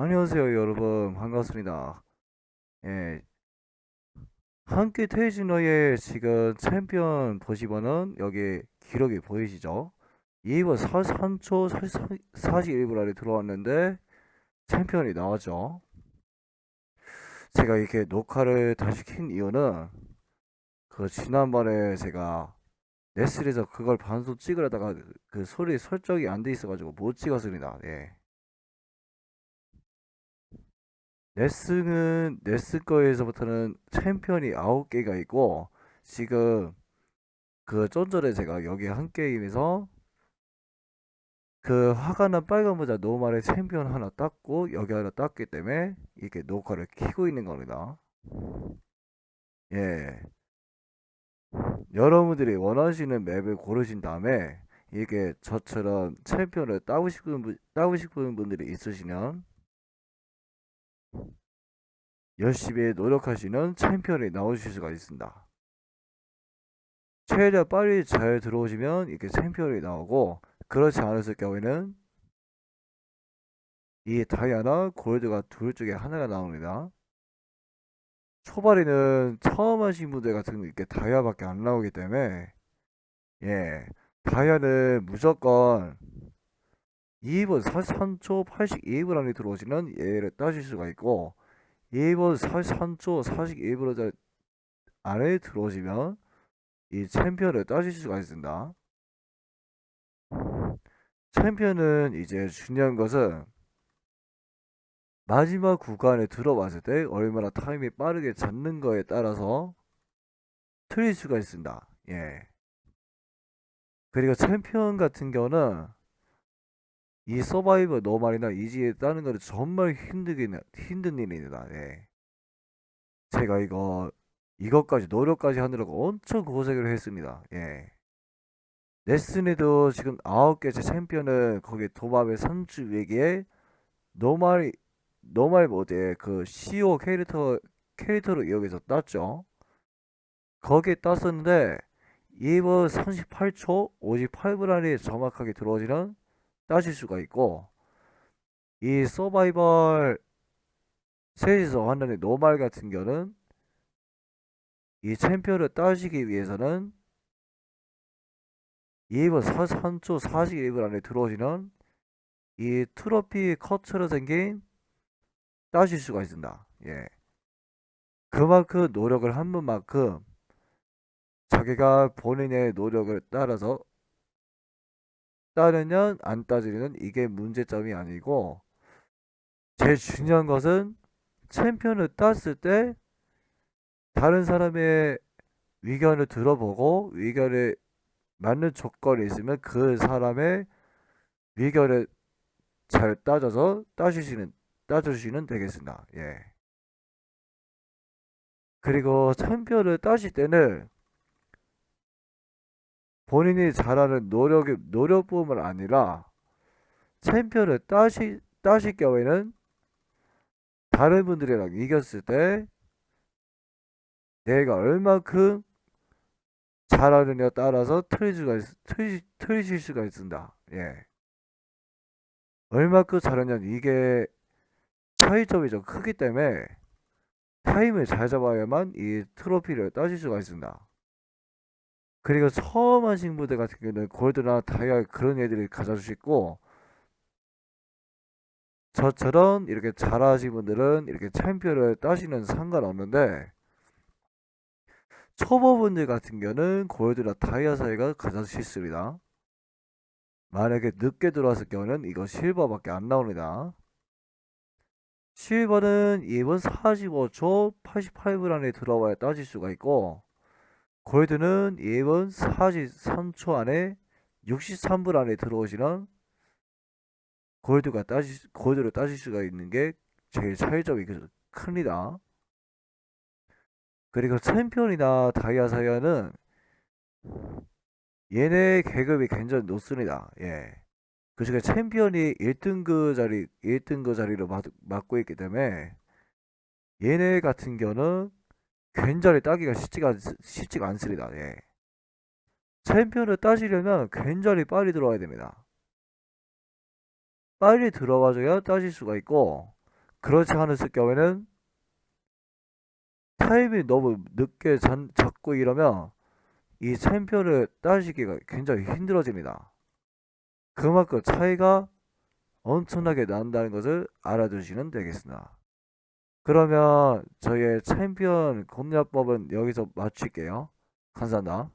안녕하세요, 여러분. 반갑습니다. 예, 퇴진 후에 지금 챔피언 보시면은 여기 기록이 보이시죠? 2분 43초 41분 안에 들어왔는데 챔피언이 나왔죠. 제가 이렇게 녹화를 다시 킨 이유는 그 지난번에 제가 넷슬에서 그걸 반수 찍으려다가 그- 그 소리 설정이 안 돼 있어가지고 못 찍었습니다. 예. 레슨은 레슨 거에서부터는 챔피언이 9개가 있고 지금 그좀 전에 제가 여기 한 게임에서 그 화가 난 빨간 모자 노말의 챔피언 하나 땄고 여기 하나 땄기 때문에 이렇게 녹화를 키고 있는 겁니다. 예. 여러분들이 원하시는 맵을 고르신 다음에 이게 저처럼 챔피언을 따고 싶은 분, 따고 싶은 분들이 있으시면 열심히 노력하시는 챔피언이 나오실 수가 있습니다. 최대한 빨리 잘 들어오시면 이렇게 챔피언이 나오고 그렇지 않았을 경우에는 이 다이아나 골드가 둘 중에 하나가 나옵니다. 초반에는 처음 하신 분들 같은 경우 이렇게 다이아밖에 안 나오기 때문에 예 다이아는 무조건 2분 43초 82분 안에 들어오시는 얘를 따실 수가 있고 2분 43초 41분 안에 들어오시면 이 챔피언을 따실 수가 있습니다. 챔피언은 이제 중요한 것은 마지막 구간에 들어왔을 때 얼마나 타임이 빠르게 잡는 거에 따라서 틀릴 수가 있습니다. 예. 그리고 챔피언 같은 경우는 이 서바이벌 노말이나 이지에 따는 거는 정말 힘들긴 힘든 일입니다. 예. 제가 이거 이것까지 노력까지 하느라고 엄청 고생을 했습니다. 예. 레슨에도 지금 아홉 개째 챔피언을 거기 도마의 선주 위기에 노말 노말 모드에 그 CO 캐릭터 캐릭터로 이용해서 땄죠. 거기에 땄었는데 2분 38초 58분 안에 정확하게 들어오지는 따실 수가 있고 이 서바이벌 셋이서 하는 노말 같은 경우는 이 챔피언을 따시기 위해서는 2분 43초 41분 안에 들어오시는 이 트로피 컷처럼 생긴 따실 수가 있습니다. 예. 그만큼 노력을 한 분만큼 자기가 본인의 노력을 따라서 따르면 안 따지는 이게 문제점이 아니고 제일 중요한 것은 챔피언을 땄을 때 다른 사람의 의견을 들어보고 의견에 맞는 조건이 있으면 그 사람의 의견을 잘 따져서 따주시는 따주시면 되겠습니다. 예. 그리고 챔피언을 따실 때는 본인이 잘하는 노력이 노력뿐만 아니라 챔피언을 따시 따실 경우에는 다른 분들이랑 이겼을 때 내가 얼마큼 잘하느냐 따라서 틀릴 수가 있, 틀, 틀리실 수가 있습니다. 예. 얼마큼 잘하냐 이게 차이점이 좀 크기 때문에 타임을 잘 잡아야만 이 트로피를 따실 수가 있습니다. 그리고 처음 하신 분들 같은 경우는 골드나 다이아 그런 애들이 가져줄 수 있고 저처럼 이렇게 잘하신 분들은 이렇게 챔피언을 따시는 상관없는데 초보분들 같은 경우는 골드나 다이아 사이가 가장 쉽습니다. 만약에 늦게 들어왔을 경우는 이거 실버밖에 안 나옵니다. 실버는 2분 45초 88분 안에 들어와야 따질 수가 있고 골드는 2분 43초 안에 63분 안에 들어오시는 골드가 따지 골드를 따질 수가 있는 게 제일 차이점이 큽니다. 그리고 챔피언이나 다이아 사이아는 얘네 계급이 굉장히 높습니다. 예. 그 중에 챔피언이 1등급 자리, 1등급 자리로 맡, 맡고 있기 때문에 얘네 같은 경우는 굉장히 따기가 쉽지가, 쉽지가 않습니다. 예. 챔피언을 따시려면 굉장히 빨리 들어와야 됩니다. 빨리 들어와줘야 따질 수가 있고 그렇지 않았을 경우에는 타임이 너무 늦게 잔, 잡고 이러면 이 챔피언을 따시기가 굉장히 힘들어집니다. 그만큼 차이가 엄청나게 난다는 것을 알아두시면 되겠습니다. 그러면 저희의 챔피언 공략법은 여기서 마칠게요. 감사합니다.